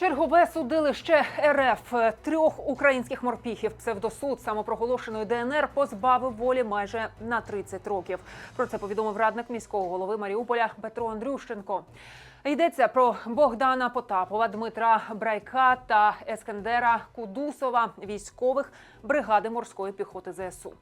Чергове судилище РФ трьох українських морпіхів псевдосуд самопроголошеної ДНР позбавив волі майже на 30 років. Про це повідомив радник міського голови Маріуполя Петро Андрющенко. Йдеться про Богдана Потапова, Дмитра Брайка та Ескендера Кудусова, військових бригади морської піхоти ЗСУ.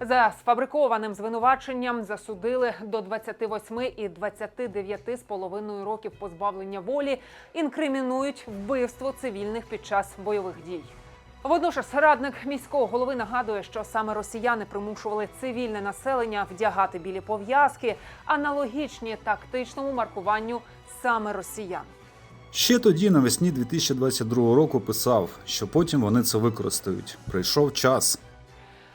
За сфабрикованим звинуваченням засудили до 28 і 29 з половиною років позбавлення волі, інкримінують вбивство цивільних під час бойових дій. Водночас радник міського голови нагадує, що саме росіяни примушували цивільне населення вдягати білі пов'язки, аналогічні тактичному маркуванню саме росіян. Ще тоді, навесні 2022 року, писав, що потім вони це використають. Прийшов час.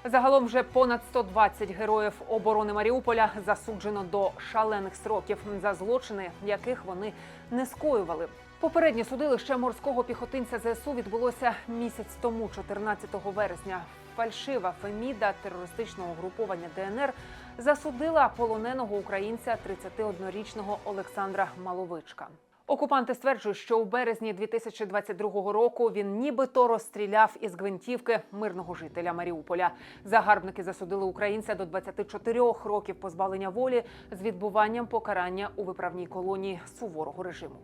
Загалом вже понад 120 героїв оборони Маріуполя засуджено до шалених сроків за злочини, яких вони не скоювали. Попереднє судилище морського піхотинця ЗСУ відбулося місяць тому, 14 вересня. Фальшива феміда терористичного угруповання ДНР засудила полоненого українця 31-річного Олександра Маловичка. Окупанти стверджують, що у березні 2022 року він нібито розстріляв із гвинтівки мирного жителя Маріуполя. Загарбники засудили українця до 24 років позбавлення волі з відбуванням покарання у виправній колонії суворого режиму.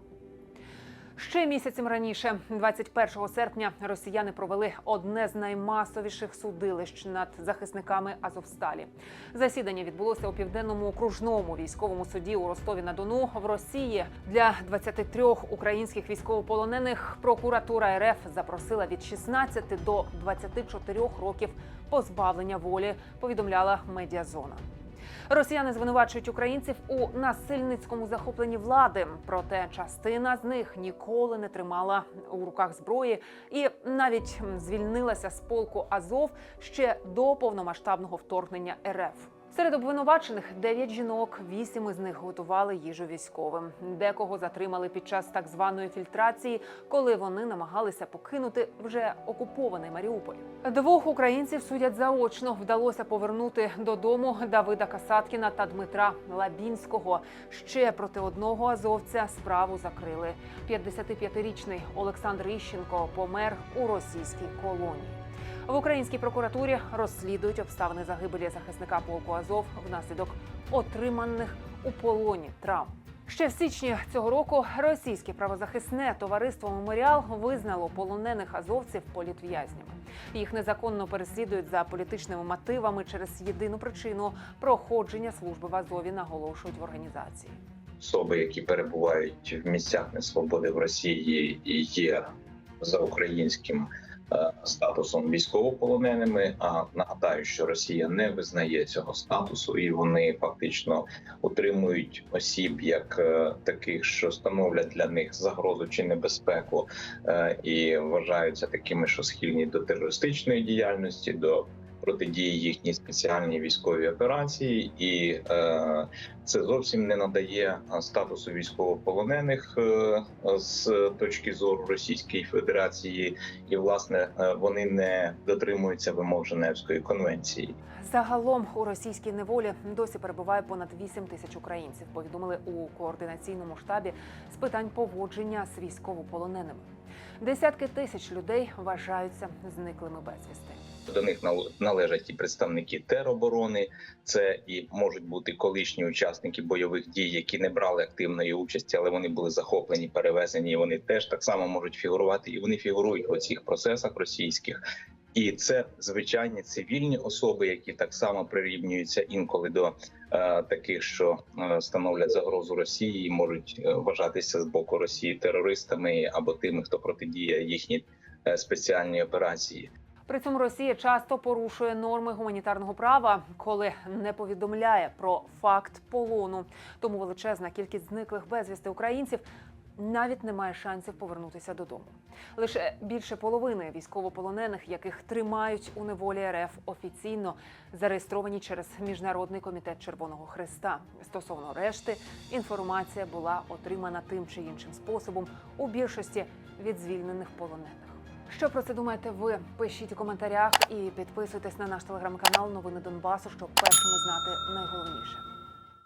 Ще місяцем раніше, 21 серпня, росіяни провели одне з наймасовіших судилищ над захисниками Азовсталі. Засідання відбулося у південному окружному військовому суді у Ростові на Дону в Росії. Для 23 українських військовополонених прокуратура РФ запросила від 16 до 24 років позбавлення волі. Повідомляла медіазона. Росіяни звинувачують українців у насильницькому захопленні влади. Проте частина з них ніколи не тримала у руках зброї і навіть звільнилася з полку Азов ще до повномасштабного вторгнення РФ. Серед обвинувачених дев'ять жінок, вісім із них готували їжу військовим. Декого затримали під час так званої фільтрації, коли вони намагалися покинути вже окупований Маріуполь. Двох українців судять заочно. Вдалося повернути додому Давида Касаткіна та Дмитра Лабінського. Ще проти одного азовця справу закрили. 55-річний Олександр Іщенко помер у російській колонії. В українській прокуратурі розслідують обставини загибелі захисника полку Азов внаслідок отриманих у полоні травм. Ще в січні цього року російське правозахисне товариство Меморіал визнало полонених азовців політв'язнями. Їх незаконно переслідують за політичними мотивами через єдину причину проходження служби в Азові, наголошують в організації. особи, які перебувають в місцях несвободи в Росії, і є за українським статусом військовополоненими. А нагадаю, що Росія не визнає цього статусу, і вони фактично утримують осіб як е, таких, що становлять для них загрозу чи небезпеку, е, і вважаються такими, що схильні до терористичної діяльності, до протидії їхній спеціальній військовій операції, і е, це зовсім не надає статусу військовополонених е, з точки зору Російської Федерації, і власне е, вони не дотримуються вимог Женевської конвенції. Загалом у російській неволі досі перебуває понад 8 тисяч українців. Повідомили у координаційному штабі з питань поводження з військовополоненими. Десятки тисяч людей вважаються зниклими безвісти. До них нал- належать і представники тероборони, це і можуть бути колишні учасники бойових дій, які не брали активної участі, але вони були захоплені, перевезені. і Вони теж так само можуть фігурувати, і вони фігурують у цих процесах російських. І це звичайні цивільні особи, які так само прирівнюються інколи до е, таких, що е, становлять загрозу Росії, і можуть е, вважатися з боку Росії терористами або тими, хто протидіє їхній е, спеціальній операції. При цьому Росія часто порушує норми гуманітарного права, коли не повідомляє про факт полону. Тому величезна кількість зниклих безвісти українців навіть не має шансів повернутися додому. Лише більше половини військовополонених, яких тримають у неволі РФ, офіційно зареєстровані через міжнародний комітет Червоного Хреста. Стосовно решти, інформація була отримана тим чи іншим способом у більшості від звільнених полонених. Що про це думаєте ви? Пишіть у коментарях і підписуйтесь на наш телеграм-канал Новини Донбасу, щоб першими знати найголовніше.